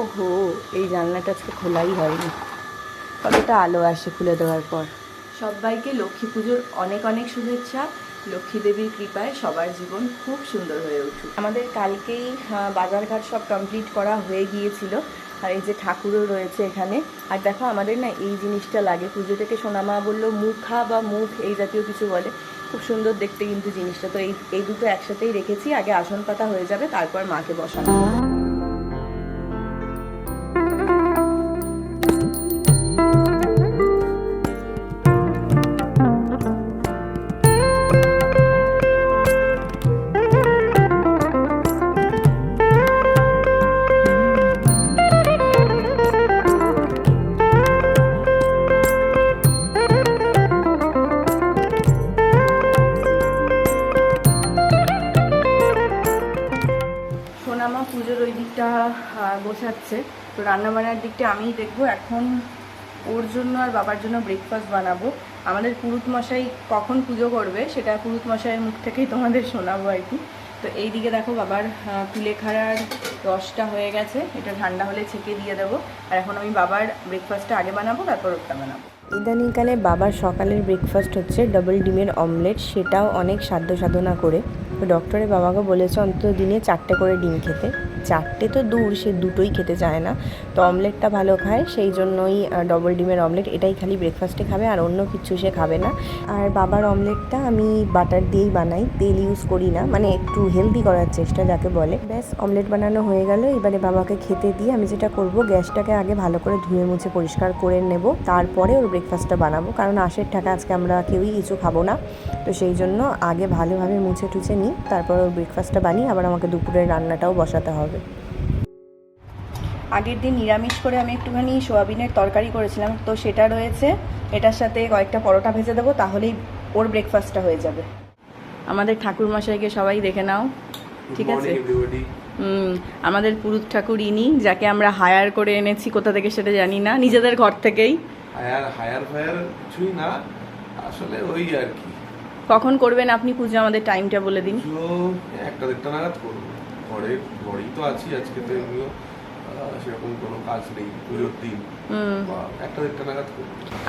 ওহো, এই জানলাটা আজকে খোলাই হয়নি। কতটা আলো আসে খুলে দেওয়ার পর। সবাইকে লক্ষ্মী পুজোর অনেক অনেক শুভেচ্ছা। লক্ষ্মী দেবীর কৃপায় সবার জীবন খুব সুন্দর হয়ে উঠুক। আমাদের কালকেই বাজারঘাট সব কমপ্লিট করা হয়ে গিয়েছিল। আর এই যে ঠাকুরও রয়েছে এখানে। আর দেখো, আমাদের না এই জিনিসটা লাগে। পুজো থেকে সোনামা বলল, মুখা বা মুখ, এই জাতীয় কিছু বলে। খুব সুন্দর দেখতে কিন্তু জিনিসটা। তো এই এই দুটো একসাথেই রেখেছি। আগে আসন পাতা হয়ে যাবে, তারপর মাকে বসানো। গোছাচ্ছে। তো রান্না রান্নাবান্নার দিকটা আমিই দেখব। এখন ওর জন্য আর বাবার জন্য ব্রেকফাস্ট বানাবো। আমাদের পুরুত মশাই কখন পুজো করবে, সেটা পুরুত মশাইয়ের মুখ থেকেই তোমাদের শোনাবো আর কি। তো এই দিকে দেখো বাবার কুলেখাড়ার রসটা হয়ে গেছে। এটা ঠান্ডা হলে ছেঁকে দিয়ে দেবো। আর এখন আমি বাবার ব্রেকফাস্টটা আগে বানাবো, তারপর ওটা বানাবো। ইদানিংকালে বাবার সকালের ব্রেকফাস্ট হচ্ছে ডবল ডিমের অমলেট সেটাও অনেক সাধ্য সাধনা করে। তো ডক্টরে বাবাকে বলেছে অন্তত দিনে চারটে করে ডিম খেতে। চারটে তো দূর, সে দুটোই খেতে চায় না। তো অমলেটটা ভালো খায়, সেই জন্যই ডবল ডিমের অমলেট, এটাই খালি ব্রেকফাস্টে খাবে আর অন্য কিছু সে খাবে না। আর বাবার অমলেটটা আমি বাটার দিয়েই বানাই, তেল ইউজ করি না মানে একটু হেলদি করার চেষ্টা যাকে বলে। ব্যাস, অমলেট বানানো হয়ে গেল, এবারে বাবাকে খেতে দিয়ে আমি যেটা করব, গ্যাসটাকে আগে ভালো করে ধুয়ে মুছে পরিষ্কার করে নেব, তারপরে ওর ব্রেকফাস্টটা বানাবো। কারণ আশের টাকা আজকে আমরা কেউই কিছু খাব না। তো সেই জন্য আগে ভালোভাবে মুছে টুছে নিই, তারপর ওর ব্রেকফাস্টটা বানিয়ে আবার আমাকে দুপুরের রান্নাটাও বসাতে হবে। আগের দিন নিরামিষ করে আমি একটুখানি সোয়াবিনের তরকারি করেছিলাম তো সেটা রয়েছে। এটার সাথে কয়েকটা পরোটা ভেজে দেবো তাহলেই ওর ব্রেকফাস্টটা হয়ে যাবে। আমাদের ঠাকুর মশাইকে সবাই দেখে নাও। ঠিক আছে? আমাদের পুরুত ঠাকুর ইনি যাকে আমরা হায়ার করে এনেছি কোথা থেকে সেটা জানি না নিজেদের ঘর থেকেই। হায়ার হায়ার ফায়ার কিছুই না আসলে ওই আর কি। কখন করবেন আপনি পুজো? আমাদের টাইমটা বলে দিন। একটা দেড়টা নাগাদ করব। ঘরে ঘরেই তো আছি আজকে তো এমনিও। সেরকম কোনো কাজ নেই পুজোর দিন। একটা দেড়টা নাগাদ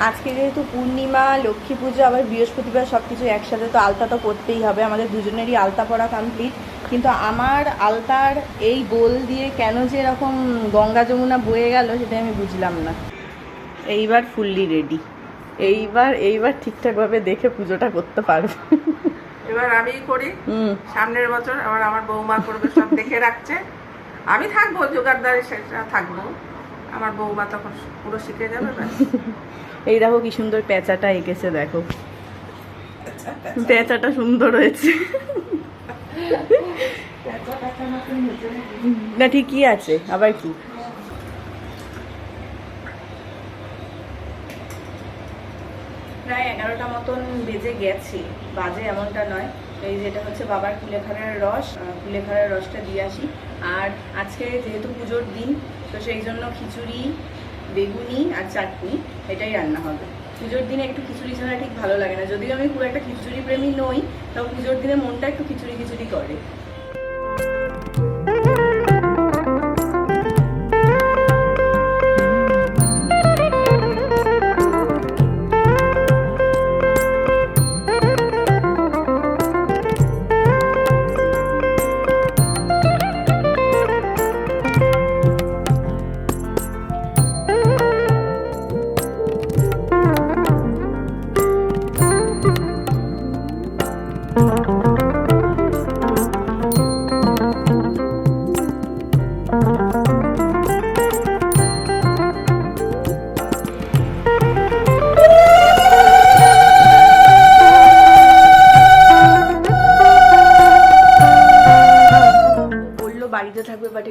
আজকে যেহেতু পূর্ণিমা লক্ষ্মী পুজো আবার বৃহস্পতিবার সব কিছু একসাথে তো আলতা তো করতেই হবে। আমাদের দুজনেরই আলতা পড়া কমপ্লিট কিন্তু আমার আলতার এই গোল দিয়ে কেন যে এরকম গঙ্গা যমুনা বয়ে গেল সেটা আমি বুঝলাম না। এইবার ফুললি রেডি এইবার এইবার ঠিকঠাকভাবে দেখে পুজোটা করতে পারবে। এবার আমি করি। হুম। সামনের বছর আবার আমার বৌমা করবে সব দেখে রাখছে। আমি থাকব জোগাড়দারি সেটা থাকব। আমার বৌমা তখন পুরো শিখে যাবে। এই দেখো কি সুন্দর পেঁচাটা এঁকেছে দেখো। পেঁচাটা সুন্দর হয়েছে। না ঠিকই আছে? আবার কি? প্রায় এগারোটা মতন বেজে গেছে, বাজে এমনটা নয়। এই যেটা হচ্ছে বাবার কুলেখাড়ার রস কুলেখাড়ার রসটা দিয়ে আসি। আর আজকে যেহেতু পুজোর দিন, তো সেই জন্য খিচুড়ি, বেগুনি আর চাটনি, এটাই রান্না হবে। পুজোর দিনে একটু খিচুড়ি ছাড়া ঠিক ভালো লাগে না। যদিও আমি খুব একটা খিচুড়ি প্রেমী নই তাও পুজোর দিনে মনটা একটু খিচুড়ি খিচুড়ি করে।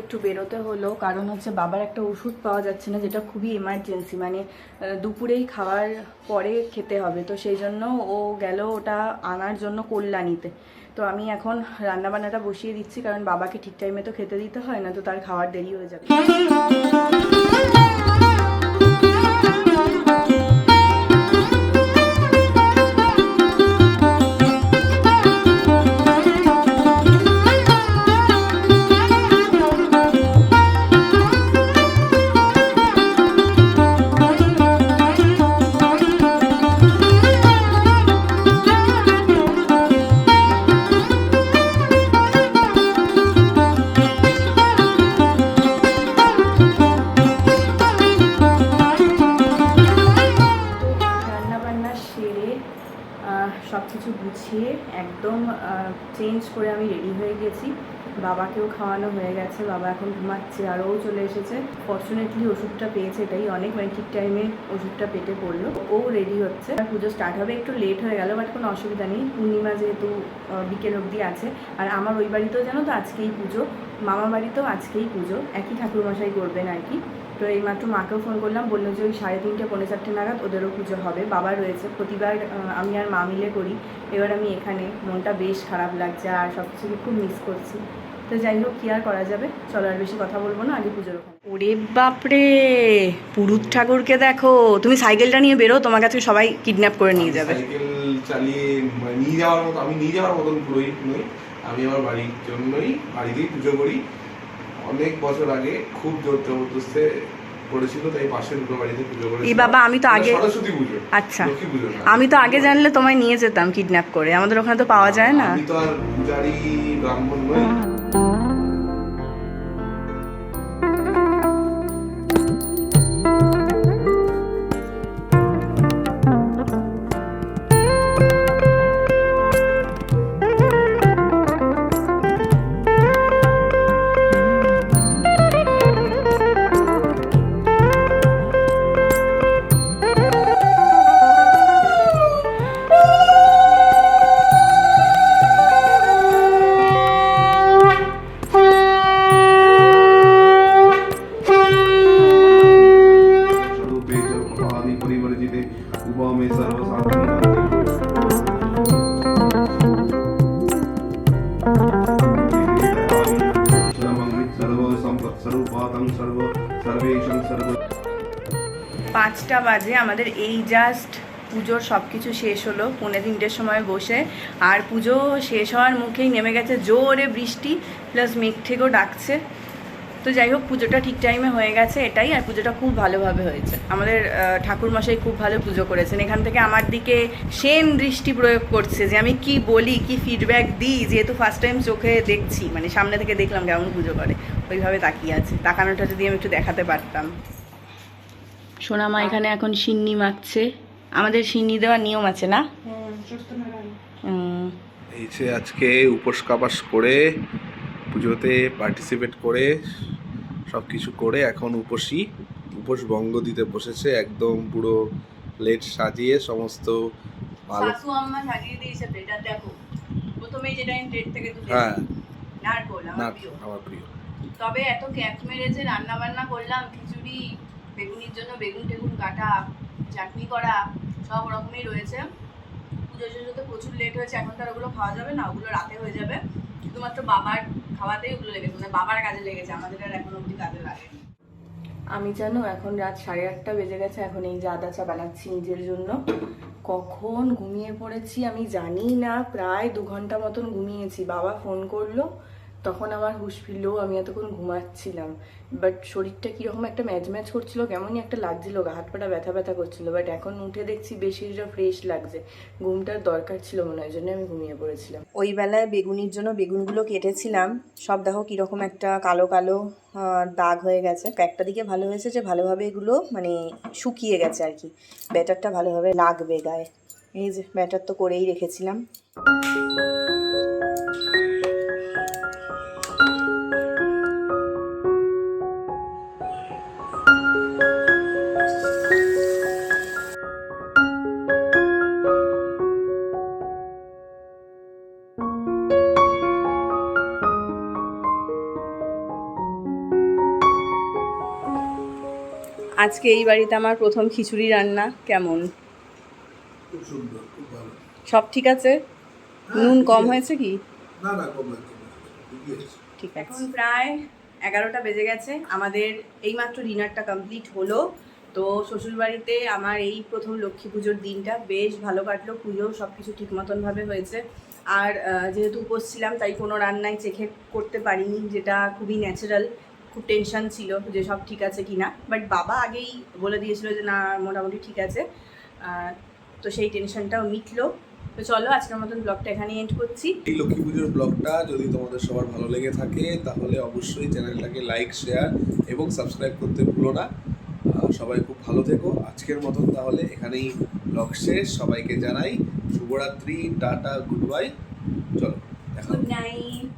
একটু বেরোতে হলো, কারণ হচ্ছে বাবার একটা ওষুধ পাওয়া যাচ্ছে না, যেটা খুবই এমার্জেন্সি মানে দুপুরেই খাওয়ার পরে খেতে হবে। তো সেই জন্য ও গেল ওটা আনার জন্য কল্যাণীতে। তো আমি এখন রান্নাবান্নাটা বসিয়ে দিচ্ছি, কারণ বাবাকে ঠিক টাইমে তো খেতে দিতে হয় না, তো তার খাওয়ার দেরি হয়ে যাবে। খেয়ে একদম চেঞ্জ করে আমি রেডি হয়ে গেছি। বাবাকেও খাওয়ানো হয়ে গেছে, বাবা এখন ঘুমাচ্ছে, আর ও চলে এসেছে। ফর্চুনেটলি ওষুধটা পেয়েছে এটাই অনেক মানে ঠিক টাইমে ওষুধটা পেটে পড়ল। ও রেডি হচ্ছে। আর পুজো স্টার্ট হবে, একটু লেট হয়ে গেল বাট কোনো অসুবিধা নেই। পূর্ণিমা যেহেতু বিকেল অবধি আছে। আর আমার ওই বাড়িতেও জানো তো আজকেই পুজো মামা বাড়িতেও আজকেই পুজো। একই ঠাকুরমশাই করবেন আর কি। তো এইমাত্র মাকেও ফোন করলাম বলল যে ওই সাড়ে তিনটে পৌনে চারটে নাগাদ ওদেরও পুজো হবে। বাবা রয়েছে। প্রতিবার আমি আর মা মিলে করি। এবার আমি এখানে মনটা বেশ খারাপ লাগছে আর সব কিছুকে খুব মিস করছি। তো যাই হোক কি আর করা যাবে? চলো আর বেশি কথা বলব না আগে পুজোর ওখানে। ওরে বাপরে! পুরুত ঠাকুরকে দেখো। তুমি সাইকেলটা নিয়ে বেরো তোমার কাছে সবাই কিডন্যাপ করে নিয়ে যাবে। সাইকেল চালিয়ে মানে নিয়ে যাওয়ার মতো আমি নিয়ে যাওয়ার মতন পুরোহিত নই। আমি আমার বাড়ির জন্যই বাড়িতেই পুজো করি। অনেক বছর আগে খুব জোর জবরদস্তে করেছিল তাই পাশের দুটো বাড়িতে পুজো করেছিল। এই বাবা, আমি তো আগে- সরস্বতী পুজো। আচ্ছা। লক্ষ্মী পুজো আমি তো আগে জানলে তোমায় নিয়ে যেতাম কিডন্যাপ করে। আমাদের ওখানে তো পাওয়া যায় না। আমি তো আর পূজারি ব্রাহ্মণ নই। পাঁচটা বাজে, আমাদের এই জাস্ট পুজোর সব কিছু শেষ হলো। পৌনে তিনটের সময় বসে। আর পুজো শেষ হওয়ার মুখেই নেমে গেছে জোরে বৃষ্টি প্লাস মেঘ থেকেও ডাকছে। তো যাই হোক, পুজোটা ঠিক টাইমে হয়ে গেছে এটাই, আর পুজোটা খুব ভালোভাবে হয়েছে। আমাদের ঠাকুরমশাই খুব ভালো পুজো করেছেন। এখান থেকে আমার দিকে সেন দৃষ্টি প্রয়োগ করছে যে আমি কি বলি, কি ফিডব্যাক দিই, যেহেতু ফার্স্ট টাইম চোখে দেখছি মানে সামনে থেকে দেখলাম কেমন পুজো করে। ওইভাবে তাকিয়ে আছে। তাকানোটা যদি আমি একটু দেখাতে পারতাম। সোনামা এখানে এখন সিন্নি মাখছে। আমাদের সিন্নি দেওয়ার নিয়ম আছে না? এই যে আজকে উপোস কাপাস করে পুজোতে পার্টিসিপেট করে সব কিছু করে এখন উপসী। উপোস বঙ্গ দিতে বসেছে একদম পুরো প্লেট সাজিয়ে সমস্ত ভালো শাশু আম্মা সাজিয়ে দিয়েছে দেখো প্রথমেই যেটা আমি প্লেট থেকে তুলে হ্যাঁ। নারকোল আমার প্রিয়। আমার প্রিয়। তবে এত ক্যাপ মেরেছে রান্না বান্না করলাম, খিচুড়ি, বেগুনির জন্য বেগুন টেগুন কাটা, চাটনি করা, সব রকমই রয়েছে। পুজো শেষ হতে প্রচুর লেট হয়েছে, এখন তো ওগুলো খাওয়া যাবে না, ওগুলো রাতে হয়ে যাবে। শুধুমাত্র বাবার খাওয়াতেই ওগুলো লেগেছে মানে বাবার কাজে লেগেছে, আমাদের আর এখন অবধি কাজে লাগেনি। আমি জানো, এখন রাত সাড়ে আটটা বেজে গেছে, এখন এই যে আদা চা বানাচ্ছি নিজের জন্য। কখন ঘুমিয়ে পড়েছি আমি জানি না, প্রায় দু ঘণ্টা মতন ঘুমিয়েছি, বাবা ফোন করল তখন আমার হুঁশ ফিরলেও আমি এতক্ষণ ঘুমাচ্ছিলাম। বাট শরীরটা কীরকম একটা ম্যাচ ম্যাচ করছিল, কেমনই একটা লাগছিল, গা হাত পাটা ব্যথা ব্যথা করছিল। বাট এখন উঠে দেখছি বেশিটা ফ্রেশ লাগছে। ঘুমটার দরকার ছিল মনে হয় জন্য আমি ঘুমিয়ে পড়েছিলাম। ওই বেলায় বেগুনির জন্য বেগুনগুলো কেটেছিলাম। সব দেখো কীরকম একটা কালো কালো দাগ হয়ে গেছে। একটা দিকে ভালো হয়েছে যে ভালোভাবে এগুলো মানে শুকিয়ে গেছে আর কি। ব্যাটারটা ভালোভাবে লাগবে গায়ে। এই যে ব্যাটার তো করেই রেখেছিলাম। আজকে এই বাড়িতে আমার প্রথম খিচুড়ি রান্না কেমন? সব ঠিক আছে? নুন কম হয়েছে কি? ঠিক আছে। এখন প্রায় এগারোটা বেজে গেছে। আমাদের এইমাত্র ডিনারটা কমপ্লিট হলো। তো শ্বশুরবাড়িতে আমার এই প্রথম লক্ষ্মী পুজোর দিনটা বেশ ভালো কাটলো। পুজো সব কিছু ঠিক মতনভাবে হয়েছে। আর যেহেতু উপোস ছিলাম তাই কোনো রান্নাই চেখে করতে পারিনি যেটা খুবই ন্যাচারাল খুব টেনশন ছিল যে সব ঠিক আছে কি না বাট বাবা আগেই বলে দিয়েছিল যে না মোটামুটি ঠিক আছে। তো সেই টেনশনটাও মিটলো। তো চলো আজকের মতন ব্লগটা এখানে এন্ড করছি। এই লক্ষ্মী পুজোর ব্লগটা যদি তোমাদের সবার ভালো লেগে থাকে তাহলে অবশ্যই চ্যানেলটাকে লাইক শেয়ার এবং সাবস্ক্রাইব করতে ভুলো না। সবাই খুব ভালো থেকো। আজকের মতন তাহলে এখানেই ব্লগ শেষ। সবাইকে জানাই শুভরাত্রি টাটা গুড বাই চলো। Good night